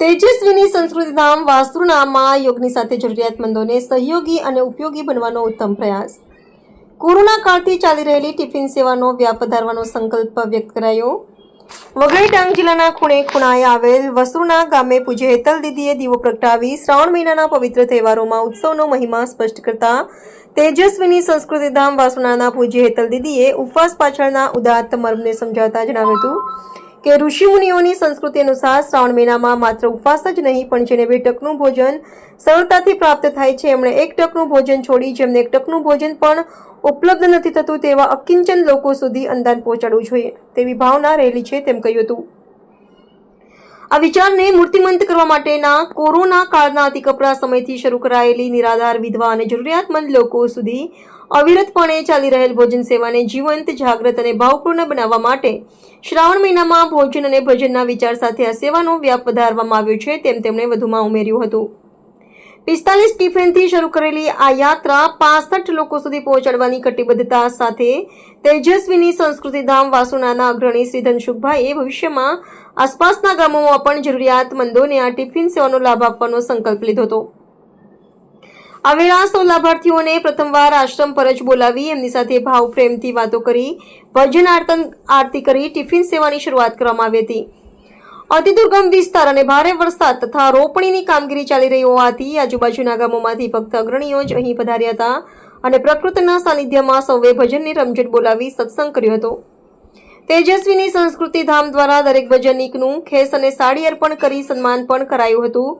તેજસ્વીની સંસ્કૃતિધામ વાસ્તુનામાં યોગની સાથે જરૂરિયાતમંદોને સહયોગી અને ઉપયોગી બનવાનો ઉત્તમ પ્રયાસ. કોરોના કાળથી ચાલી રહેલી ટિફિન સેવાનો વ્યાપ વધારવાનો સંકલ્પ વ્યક્ત કરાયો. વઘઈ ડાંગ જિલ્લાના ખૂણે ખૂણાએ આવેલ વસુના ગામે પૂજ્ય હેતલ દીદીએ દીવો પ્રગટાવી શ્રાવણ મહિનાના પવિત્ર તહેવારોમાં ઉત્સવનો મહિમા સ્પષ્ટ કરતા તેજસ્વીની સંસ્કૃતિધામ વાસુનાના પૂજ્ય હેતલ દીદીએ ઉપવાસ પાછળના ઉદાત્ત મર્મને સમજાવતા જણાવ્યું હતું. કે ઋષિમુનિઓની સંસ્કૃતિ અનુસાર શ્રાવણ મહિનામાં માત્ર ઉપવાસ જ નહીં, પણ જેને બે ટકનું ભોજન સરળતાથી પ્રાપ્ત થાય છે, એમણે એક ટકનું ભોજન છોડી જેમને એક ટકનું ભોજન પણ ઉપલબ્ધ નથી થતું, તેવા અકિંચન લોકો સુધી અંદાન પહોંચાડવું જોઈએ. તેવી ભાવના રહેલી છે, તેમ કહ્યું હતું. આ વિચારને મૂર્તિમંત કરવા માટેના કોરોના કાળના અતિ કપરા સમયથી શરૂ કરાયેલી નિરાધાર વિધવા અને જરૂરિયાતમંદ લોકો સુધી અવિરતપણે ચાલી રહેલ ભોજન સેવાને જીવંત, જાગૃત અને ભાવપૂર્ણ બનાવવા માટે શ્રાવણ મહિનામાં ભોજન અને ભજનના વિચાર સાથે આ સેવાનો વ્યાપ વધારવામાં આવ્યો છે તેમ તેમણે વધુમાં ઉમેર્યું હતું. પિસ્તાલીસ ટિફિનથી શરૂ કરેલી આ યાત્રા પાસઠ લોકો સુધી પહોંચાડવાની કટિબદ્ધતા સાથે તેજસ્વીની સંસ્કૃતિધામ વાસુનાના અગ્રણી શ્રી ધનસુખભાઈએ ભવિષ્યમાં આસપાસના ગામોમાં પણ જરૂરિયાતમંદોને આ ટિફિન સેવાનો લાભ આપવાનો સંકલ્પ લીધો હતો. આવેલા સૌ લાભાર્થીઓને પ્રથમવાર આશ્રમ પર જ બોલાવી એમની સાથે ભાવ પ્રેમથી વાતો કરી, ભજન આરતન, આરતી કરી ટિફિન સેવાની શરૂઆત કરવામાં આવી હતી. અતિ દુર્ગમ વિસ્તાર અને ભારે વરસાદ તથા રોપણીની કામગીરી ચાલી રહી હોવાથી આજુબાજુના ગામોમાંથી ભક્ત અગ્રણીઓ જ અહીં પધાર્યા હતા અને પ્રકૃતિના સાનિધ્યમાં સૌએ ભજનની રમઝટ બોલાવી સત્સંગ કર્યો હતો. તેજસ્વીની સંસ્કૃતિ ધામ દ્વારા દરેક ભજનિકનું ખેસ અને સાડી અર્પણ કરી સન્માન પણ કરાયું હતું.